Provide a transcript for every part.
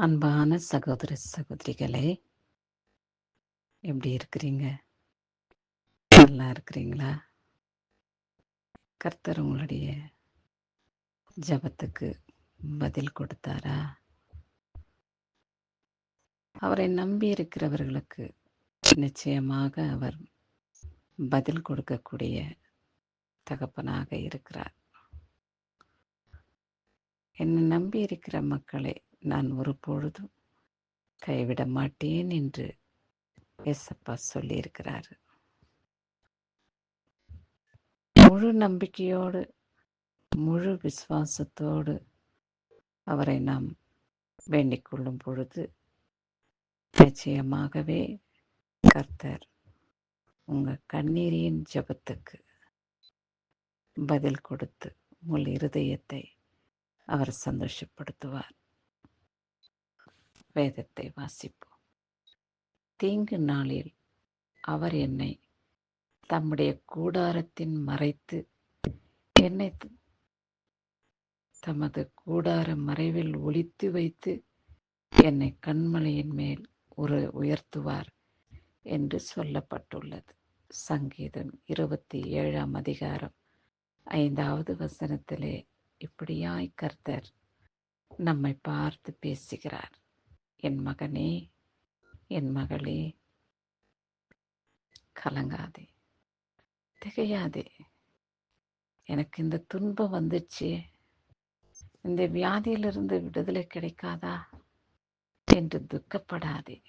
அன்பான சகோதர சகோதரிகளே எப்படி இருக்கிறீங்க? நல்லா இருக்கிறீங்களா? கர்த்தர் உங்களுடைய ஜபத்துக்கு பதில் கொடுத்தாரா? அவரை நம்பி இருக்கிறவர்களுக்கு நிச்சயமாக அவர் பதில் கொடுக்கக்கூடிய தகப்பனாக இருக்கிறார். என்னை நம்பி இருக்கிற மக்களை நான் ஒரு பொழுதும் கைவிட மாட்டேன் என்று எசப்பா சொல்லியிருக்கிறார். முழு நம்பிக்கையோடு முழு விசுவாசத்தோடு அவரை நாம் வேண்டிக் கொள்ளும் பொழுது நிச்சயமாகவே கர்த்தர் உங்கள் கண்ணீரின் ஜபத்துக்கு பதில் கொடுத்து உங்கள் இருதயத்தை அவர் சந்தோஷப்படுத்துவார். வேதத்தை வாசிப்போம். தீங்கு நாளில் அவர் என்னை தம்முடைய கூடாரத்தின் மறைத்து என்னை தமது கூடார மறைவில் ஒழித்து வைத்து என்னை கண்மலையின் மேல் ஒரு உயர்த்துவார் என்று சொல்லப்பட்டுள்ளது. சங்கீதம் இருபத்தி ஏழாம் அதிகாரம் ஐந்தாவது வசனத்திலே இப்படியாய் கர்த்தர் நம்மை பார்த்து பேசுகிறார். என் மகனே என் மகளே கலங்காதே திகையாதே. எனக்கு இந்த துன்பம் வந்துச்சு இந்த வியாதியிலிருந்து விடுதலை கிடைக்காதா என்று துக்கப்படாதே.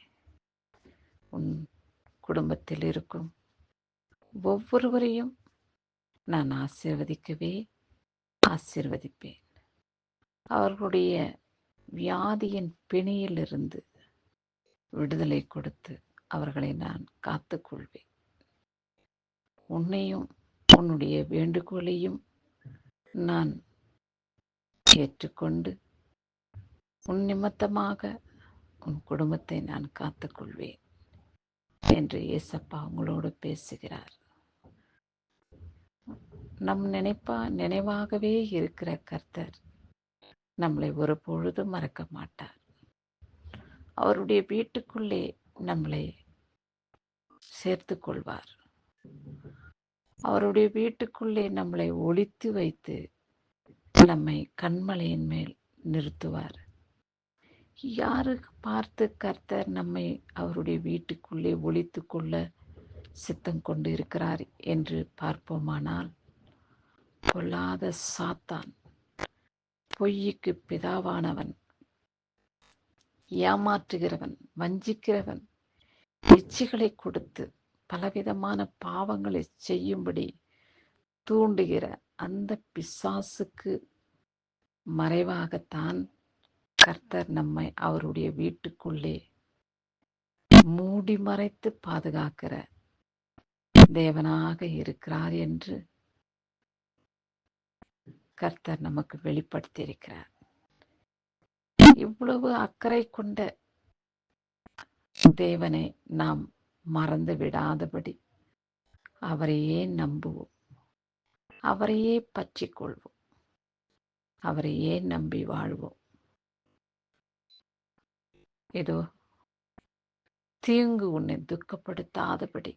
உன் குடும்பத்தில் இருக்கும் ஒவ்வொருவரையும் நான் ஆசிர்வதிக்கவே ஆசிர்வதிப்பேன். அவர்களுடைய வியாதியின் பிணியிலிருந்து விடுதலை கொடுத்து அவர்களை நான் காத்துக்கொள்வேன். உன்னையும் உன்னுடைய வேண்டுகோளையும் நான் ஏற்றுக்கொண்டு உன் நிமித்தமாக உன் குடும்பத்தை நான் காத்துக்கொள்வேன் என்று இயேசப்பா உங்களோடு பேசுகிறார். நம் நினைப்பா நினைவாகவே இருக்கிற கர்த்தர் நம்மளை ஒரு பொழுதும் மறக்க மாட்டார். அவருடைய வீட்டுக்குள்ளே நம்மளை சேர்த்து கொள்வார். அவருடைய வீட்டுக்குள்ளே நம்மளை ஒழித்து வைத்து நம்மை கண்மலையின் மேல் நிறுத்துவார். யாருக்கு பார்த்து கர்த்தர் நம்மை அவருடைய வீட்டுக்குள்ளே ஒழித்து கொள்ள சித்தம் கொண்டு இருக்கிறார் என்று பார்ப்போமானால் பொல்லாத சாத்தான் பொய்யுக்கு பிதாவானவன். ஏமாற்றுகிறவன் வஞ்சிக்கிறவன் இச்சைகளை கொடுத்து பலவிதமான பாவங்களை செய்யும்படி தூண்டுகிற அந்த பிசாசுக்கு மறைவாகத்தான் கர்த்தர் நம்மை அவருடைய வீட்டுக்குள்ளே மூடி மறைத்து பாதுகாக்கிற தேவனாக இருக்கிறார் என்று கர்த்தர் நமக்கு வெளிப்படுத்தியிருக்கிறார். இவ்வளவு அக்கறை கொண்ட தேவனை நாம் மறந்து விடாதபடி அவரையே நம்புவோம். அவரையே பற்றி கொள்வோம் அவரையே நம்பி வாழ்வோம். ஏதோ தீங்கு உன்னை துக்கப்படுத்தாதபடி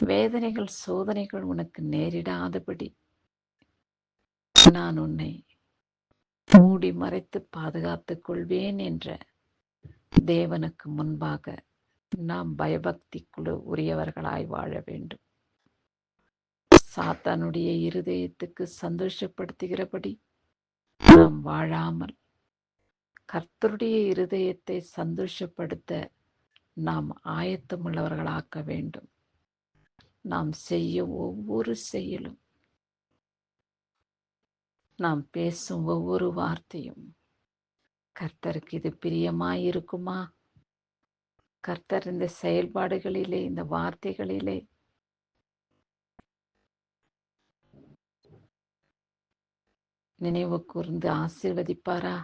வேதனைகள் சோதனைகள் உனக்கு நேரிடாதபடி நான் உன்னை மூடி மறைத்து பாதுகாத்துக் கொள்வேன் என்ற தேவனுக்கு முன்பாக நாம் பயபக்தி குழு உரியவர்களாய் வாழ வேண்டும். சாத்தானுடைய இருதயத்துக்கு சந்தோஷப்படுத்துகிறபடி நாம் வாழாமல் கர்த்தருடைய இருதயத்தை சந்தோஷப்படுத்த நாம் ஆயத்தமுள்ளவர்களாக்க வேண்டும். நாம் செய்ய ஒவ்வொரு செயலும் நாம் பேசும் ஒவ்வொரு வார்த்தையும். கர்த்தருக்கு இது பிரியமாயிருக்குமா? கர்த்தர் இந்த செயல்பாடுகளிலே இந்த வார்த்தைகளிலே. நினைவு கூர்ந்து ஆசிர்வதிப்பாரா?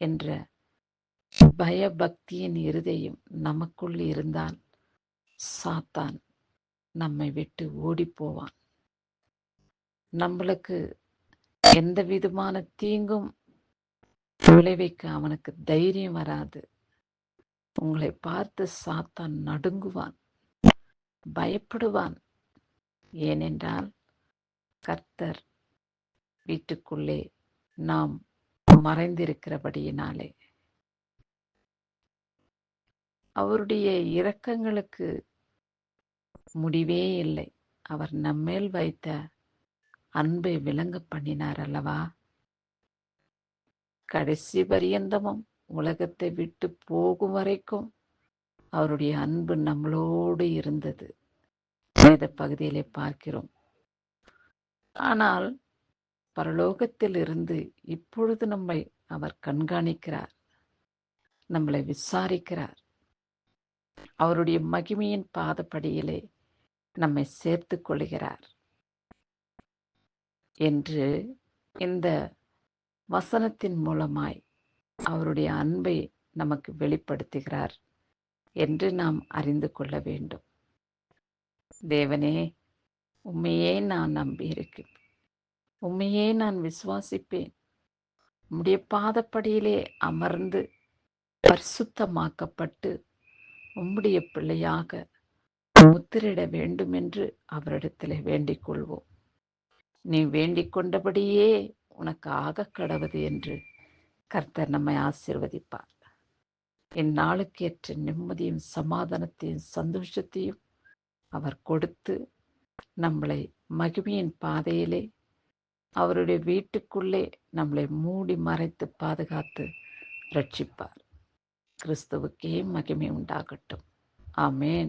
என்ற பயபக்தியின் இருதயம் நமக்குள் இருந்தால் சாத்தான் நம்மை விட்டு ஓடிப்போவான் நம்மளுக்கு எந்த விதமான தீங்கும் விளைவிக்க அவனுக்கு தைரியம் வராது. உங்களை பார்த்து சாத்தான் நடுங்குவான் பயப்படுவான். ஏனென்றால் கர்த்தர் வீட்டுக்குள்ளே நாம் மறைந்திருக்கிறபடியினாலே. அவருடைய இரக்கங்களுக்கு முடிவே இல்லை. அவர் நம்மேல் வைத்த அன்பை விளங்க பண்ணினார் அல்லவா கடைசி பரியந்தமும் உலகத்தை விட்டு போகும் வரைக்கும் அவருடைய அன்பு நம்மளோடு இருந்தது. வேத பகுதியிலே பார்க்கிறோம். ஆனால் பரலோகத்தில் இருந்து இப்பொழுது நம்மை அவர் கண்காணிக்கிறார். நம்மளை விசாரிக்கிறார். அவருடைய மகிமையின் பாதப்படியிலே நம்மை சேர்த்து கொள்கிறார். என்று இந்த வசனத்தின் மூலமாய் அவருடைய அன்பை நமக்கு வெளிப்படுத்துகிறார் என்று நாம் அறிந்து கொள்ள வேண்டும். தேவனே உண்மையே நான் நம்பியிருக்கேன் உண்மையே நான் விசுவாசிப்பேன். உம்முடைய பாதப்படியிலே அமர்ந்து பரிசுத்தமாக்கப்பட்டு உம்முடைய பிள்ளையாக முத்திரிட வேண்டும் என்று அவரிடத்தில் வேண்டிக் கொள்வோம். நீ வேண்டிக் கொண்டபடியே உனக்கு ஆக கடவுது என்று கர்த்தர் நம்மை ஆசிர்வதிப்பார். என் நாளுக்கேற்ற நிம்மதியும் சமாதானத்தையும் சந்தோஷத்தையும் அவர் கொடுத்து நம்மளை மகிமையின் பாதையிலே அவருடைய வீட்டுக்குள்ளே நம்மளை மூடி மறைத்து பாதுகாத்து ரட்சிப்பார். கிறிஸ்துவுக்கே மகிமை உண்டாகட்டும். ஆமேன்.